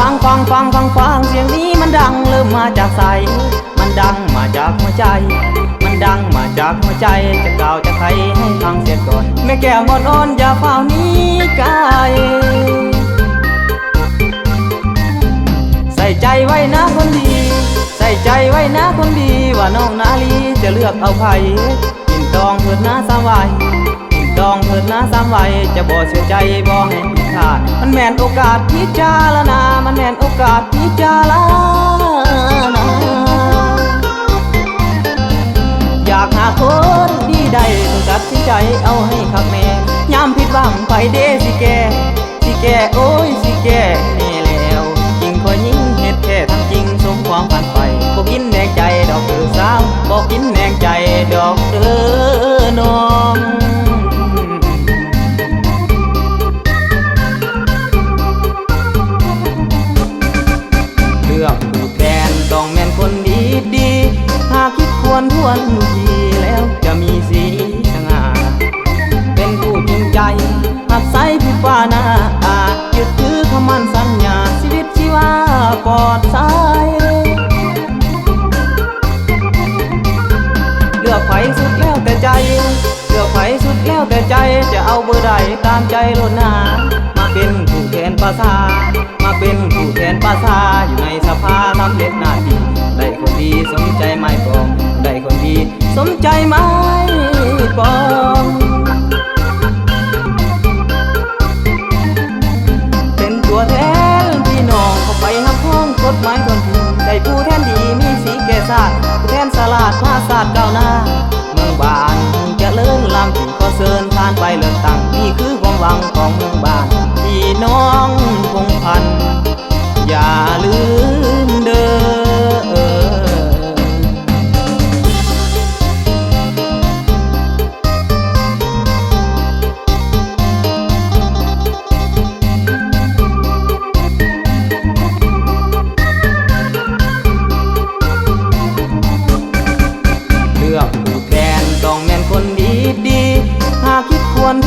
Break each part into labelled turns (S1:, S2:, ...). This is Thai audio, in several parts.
S1: ฟังฟังฟังฟังเสียงนี้มันดังเริ่มมาจากใสมันดังมาจากหัวใจ มันดังมาจากหัวใจ จะกล่าวจะใครให้ฟังเสียก่อน แม่แก้วมอนอ่อนอย่าเฝ้านี้กายใส่ใจไว้นะคนดี ใส่ใจไว้นะคนดี ว่าน้องนาลีจะเลือกเอาใครกินตองเถิดนะสามวัยกินตองเถิดนะสามวัยจะบ่เสียใจบ่ให้าด มันแม่นโอกาสพิจารณา มันแม่นโอกาสพิจารณา อยากหาคนดีใดต้องตัดสินใจเอาให้คับแม่ยามผิดหวังไปเด้สิแก สิแกโอ้ยสิแก วิตชีวาปลอดสายเลือกไผสุดแล้วแต่ใจ เลือกไผสุดแล้วแต่ใจ จะเอาเบอร์ใดตามใจโลดหนามาเป็นผู้แทนภาษา มาเป็นผู้แทนภาษา อยู่ในสภาทำเด็ดหน้าที่ได้คนดีสมใจไม่ปองได้คนดีสมใจไม่ปอง สีแก่ศาสตร์ผู้แทนสลาดภาษาสตร์ก้าวหน้า เมืองบานจะเลื่อนลำถึงขอเชิญผ่านไปเลือกตั้งนี่คือความหวังของเมืองบาน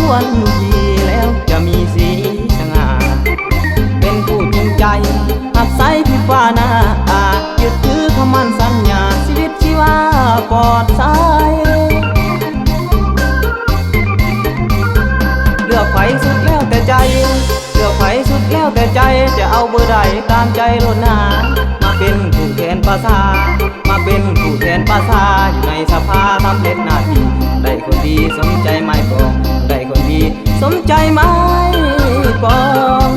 S1: วนทีแล้วจะมีสีสง่าเป็นผู้จริงใจหักใสผิดว่านาอาจยึดถือคำมั่นสัญญาชีวิตชีวาปลอดสายเลือกไผสุดแล้วแต่ใจเลือกไผสุดแล้วแต่ใจจะเอาเบอร์ใดตามใจโลดหนามาเป็นผู้แทนภาษามาเป็นผู้แทนภาษาอยู่ในสภาทำเล็ดหน้าที่ได้คนดีสมใจไม่ปอง สมใจไม่ปอง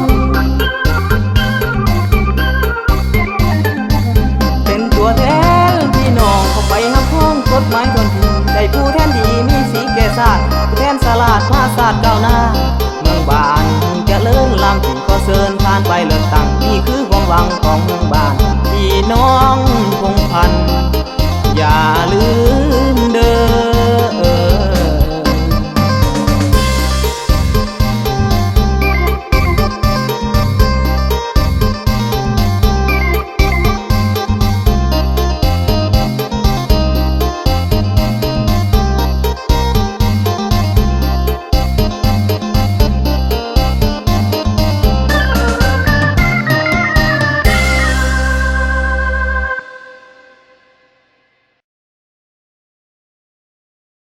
S1: เป็นตัวแทนพี่น้องเข้าไปหับห้องกฎหมายทนทีได้ผู้แทนดีมีสีแก่ศาสตร์ผู้แทนสลาดภาศาสตร์ก้าวหน้าเมืองบานจะเลิ่นลำถึงขอเชิญผ่านไปเลือกตั้งนี่คือความหวังของเมืองบาน